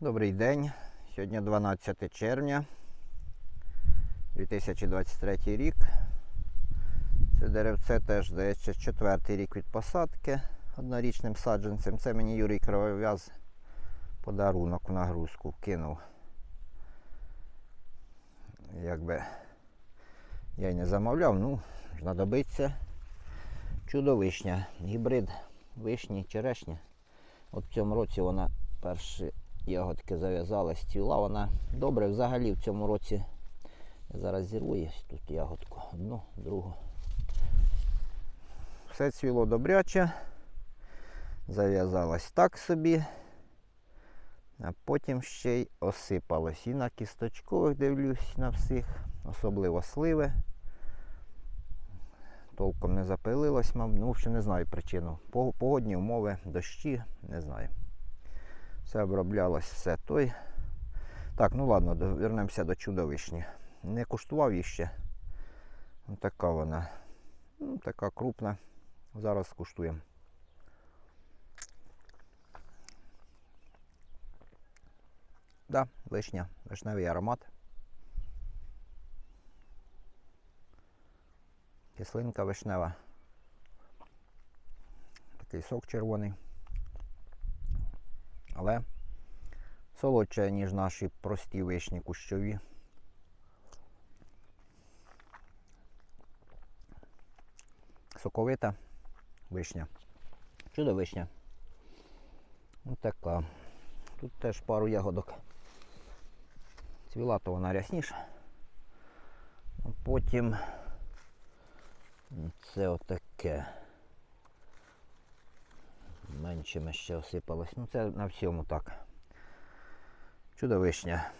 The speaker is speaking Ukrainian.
Добрий день. Сьогодні 12 червня 2023 рік. Це деревце теж здається четвертий рік від посадки однорічним саджанцем. Це мені Юрій Кривов'яз подарунок в нагрузку кинув. Якби я й не замовляв, ну, знадобиться чудо-вишня. Гібрид вишні, черешні. От в цьому році вона перші ягодки зав'язалась, цвіла вона добре. Взагалі в цьому році зараз зірву є тут ягодку. Одну, другу. Все цвіло добряче. Зав'язалась так собі. А потім ще й осипалось. І на кісточкових дивлюсь на всіх, особливо сливи. Толком не запилилось, мабуть. Ну, ще не знаю причину. Погодні умови, дощі, не знаю. Все оброблялось, все той. Так, ну ладно, вернемося до чудовишні. Не куштував її ще. Ну, така вона. Ну, така крупна. Зараз скуштуємо. Да, вишня, вишневий аромат. Кислинка вишнева. Такий сок червоний. Але солодше, ніж наші прості вишні кущові. Соковита вишня. Чудо вишня. Ось така. Тут теж пару ягодок. Цвіла то вона рясніша. Потім це отаке. Меншими ще осипалось. Ну це на всьому так. Чудо вишня.